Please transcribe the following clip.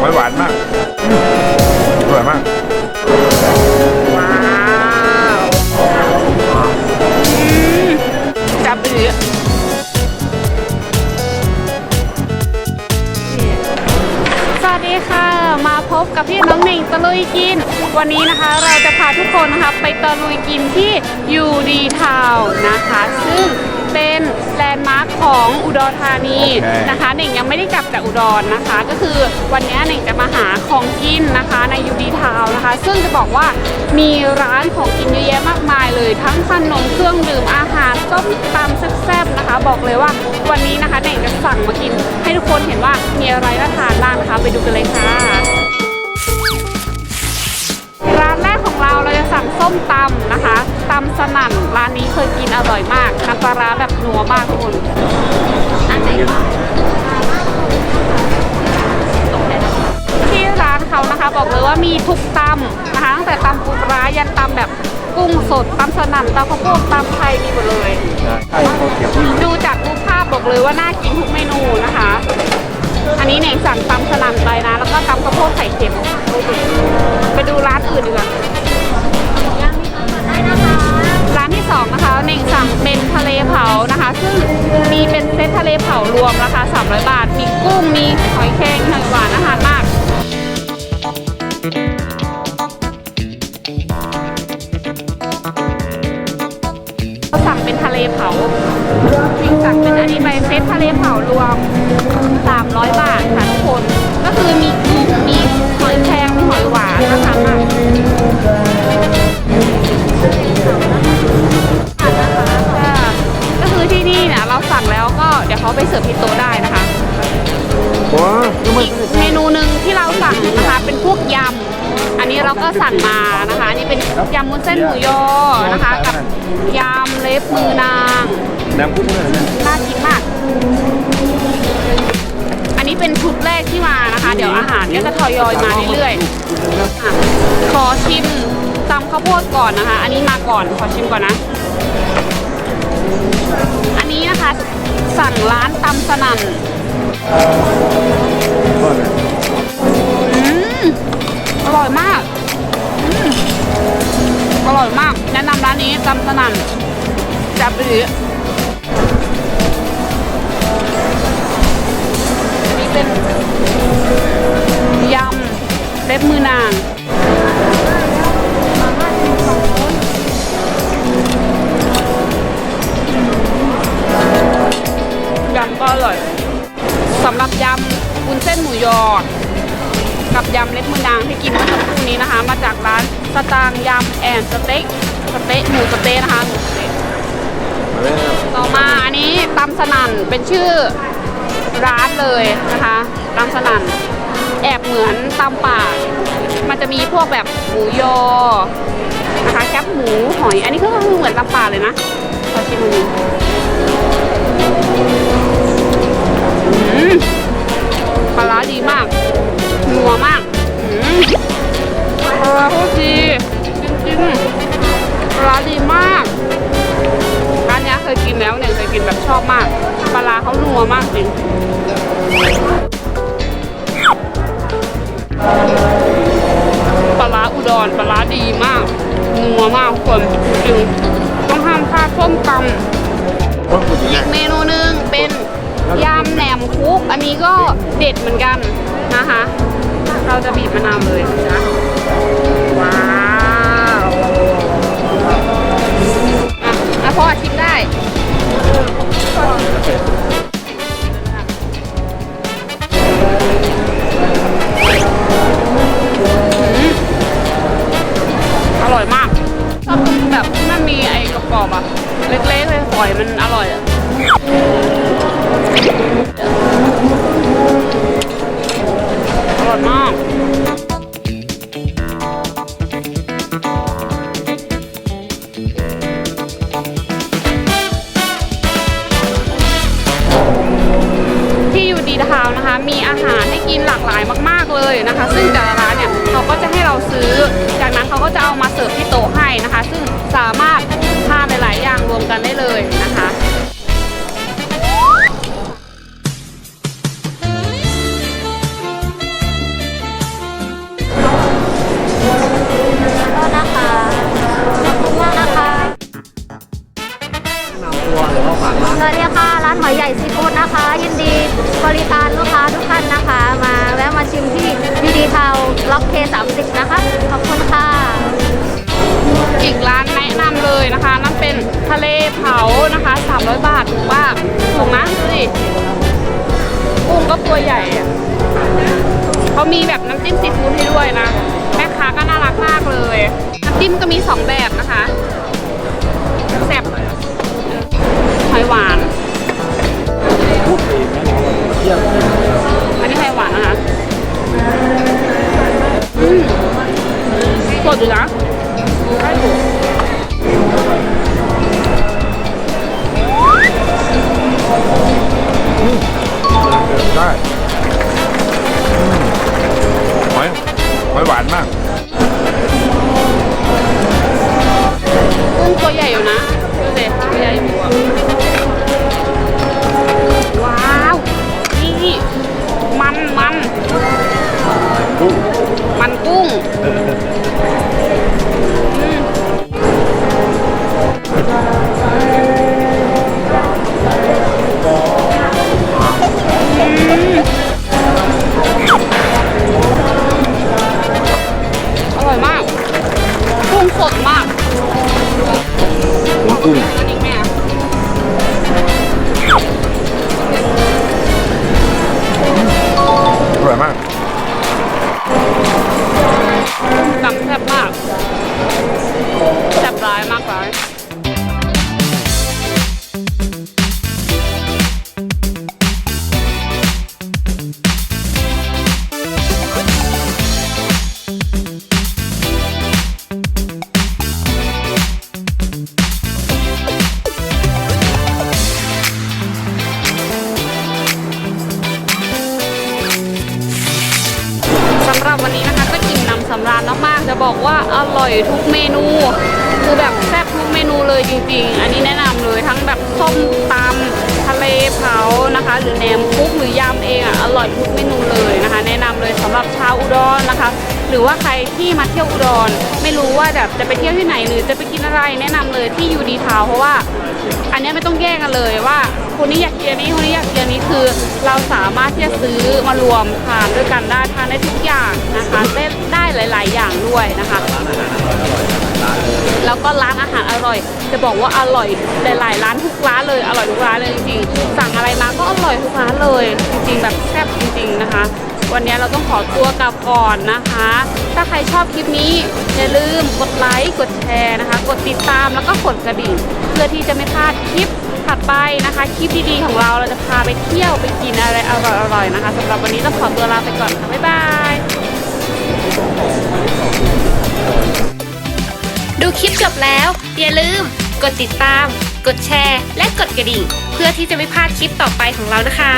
หวานหวานมากอร่อยมากว้าวจับไปเลยสวัสดีค่ะ มาพบกับพี่น้องหนิงตะลุยกิน วันนี้นะคะเราจะพาทุกคนนะคะไปตะลุยกินที่ยูดีทาวนะคะ ซึ่ง เป็นแลนด์มาร์คของอุดรธานีนะคะเน่งยังไม่ได้กลับจากอุดรนะคะ ก็คือวันนี้เน่งจะมาหาของกินนะคะในยูดีทาวนะคะ ซึ่งจะบอกว่ามีร้านของกินเยอะแยะมากมายเลย ทั้งขนมเครื่องดื่มอาหารส้มตำแซ่บๆนะคะ บอกเลยว่าวันนี้นะคะเน่งจะสั่งมากิน ให้ทุกคนเห็นว่ามีอะไรน่าทานบ้างนะคะไปดูกันเลยค่ะร้านแรกของเราเราจะสั่งส้มตำนะคะตำสนั่นร้านนี้เคยกินอร่อยมากน้ำปลาร้าแบบนัวมากทุกคนที่ร้านเขานะคะบอกเลยว่ามีทุกตำนะคะตั้งแต่ตำปูปลาร้ายันตำแบบกุ้งสดตำสนั่นตำข้าวโพดตำไทยมีหมดเลยใช่เขาเก็บที่ดูจากรูปภาพบอกเลยว่าน่ากินทุกเมนูนะคะ อันนี้เน่งสั่งตำสนั่น สั่งมานะคะอันนี่เป็นยำมุ้นเส้นหมูยอนะคะ กับยำเล็บมือนางน้ำพุ้งเลยนะน่ากินมาก อันนี้เป็นชุดแรกที่มานะคะ เดี๋ยวอาหารก็จะทยอยมาเรื่อยๆอะขอชิมตำข้าวโพดก่อนนะคะ อันนี้มาก่อนขอชิมก่อนนะ อันนี้นะคะสั่งร้านตำสนั่นอืมอร่อยมาก อร่อยมาก แนะนำร้านนี้ตำสนั่นจับไปดินี่เป็นยำเล็บมือนางยำก็อร่อยสำหรับยำวุ้นเส้นหมูยอ กับยำเล็บมือนางที่กินเมื่อสักครู่นี้นะคะ มาจากร้านสตางค์ยำแอนสเต็กสเต๊ะหมูสเต๊ะนะคะหมูสเต๊ะต่อมาอันนี้ตำสนั่นเป็นชื่อร้านเลยนะคะตำสนั่นแอบเหมือนตำป่า มันจะมีพวกแบบหมูยอนะคะแคบหมูหอย อันนี้ก็คือเหมือนตำป่าเลยนะขอชิมดูอืม ริงๆปลาร้าดีมากร้านเนี้ยเคยกินแล้วเนี่ยเคยกินแบบชอบมากปลาร้าเขานัวมากจริงปลาร้าอุดรปลาร้าดีมากนัวมากทุกคนจริงๆต้องห้ามพลาดส้มตำว่าคุณอีกเมนูหนึ่งเป็นยำแหนมคุก อันนี้ก็เด็ดเหมือนกันนะคะ เราจะบีบมะนาวเลยนะ พอชิมได้อร่อยมากชอบแบบมันมีไอ้กรอบๆอะ เล็กๆเลยฝอยมันอร่อยอะากหลายมากๆเลยนะคะ ซึ่งแต่ละร้านเนี่ยเขาก็จะให้เราซื้อ จากนั้นเขาก็จะเอามาเสิร์ฟที่โต๊ะให้นะคะ ซึ่งสามารถทานหลาย ๆ อย่างรวมกันได้เลยนะคะ สวัสดีค่ะ ร้านหอยใหญ่ซีฟู้ดนะคะ ยินดีบริการลูกค้าทุกท่านนะคะ มาแวะมาชิมที่วีดีเทาล็อกเค30นะคะ ขอบคุณค่ะ อีกร้านแนะนำเลยนะคะ นั่นเป็นทะเลเผานะคะ300 บาทถูกว่าถูกนะดูดิกุ้งก็ตัวใหญ่เขามีแบบน้ำจิ้มซีฟู้ดให้ด้วยนะ แม่ค้าก็น่ารักมากเลย น้ำจิ้มก็มี 2 แบบนะคะ อยหวาน อันนี้หอยหวานนะคะอืมสดอยู่นะได้อยู่ได้อืมหอยหอยหวานมาก จะบอกว่าอร่อยทุกเมนู คือแบบแซ่บทุกเมนูเลยจริง ๆ อันนี้แนะนำเลยทั้งแบบส้มตำทะเลเผานะคะ หรือแหนมคุกหรือยำเองอะอร่อยทุกเมนูเลยนะคะ แนะนำเลยสำหรับชาวอุดรนะคะ หรือว่าใครที่มาเที่ยวอุดร ไม่รู้ว่าแบบจะไปเที่ยวที่ไหนหรือจะไปกินอะไรแนะนำเลยที่ยูดีทาวเพราะว่า อันนี้ไม่ต้องแย่งกันเลยว่า คนนี้อยากกินอันนี้คนนี้อยากกินอันนี้คือ เราสามารถที่จะซื้อมารวมทานด้วยกันได้ทานได้ทุกอย่างนะคะได้ได้หลาย ๆ อย่างด้วยนะคะ แล้วก็ร้านอาหารอร่อย จะบอกว่าอร่อยหลายๆร้านทุกร้านเลยอร่อยทุกร้านเลยจริงๆสั่งอะไรมาก็อร่อยทุกร้านเลย จริง ๆ แบบแซ่บจริง ๆ นะคะวันนี้เราต้องขอตัวกลับก่อนนะคะ ถ้าใครชอบคลิปนี้อย่าลืมกดไลค์ กดแชร์นะคะ กดติดตามแล้วก็กดกระดิ่ง เพื่อที่จะไม่พลาดคลิป ถัดไปนะคะคลิปดีๆของเราเราจะพาไปเที่ยวไปกินอะไรอร่อยๆนะคะสำหรับวันนี้ต้องขอตัวลาไปก่อนค่ะบ๊ายบายดูคลิปจบแล้วอย่าลืม กดติดตาม กดแชร์ และกดกระดิ่ง เพื่อที่จะไม่พลาดคลิปต่อไปของเรานะคะ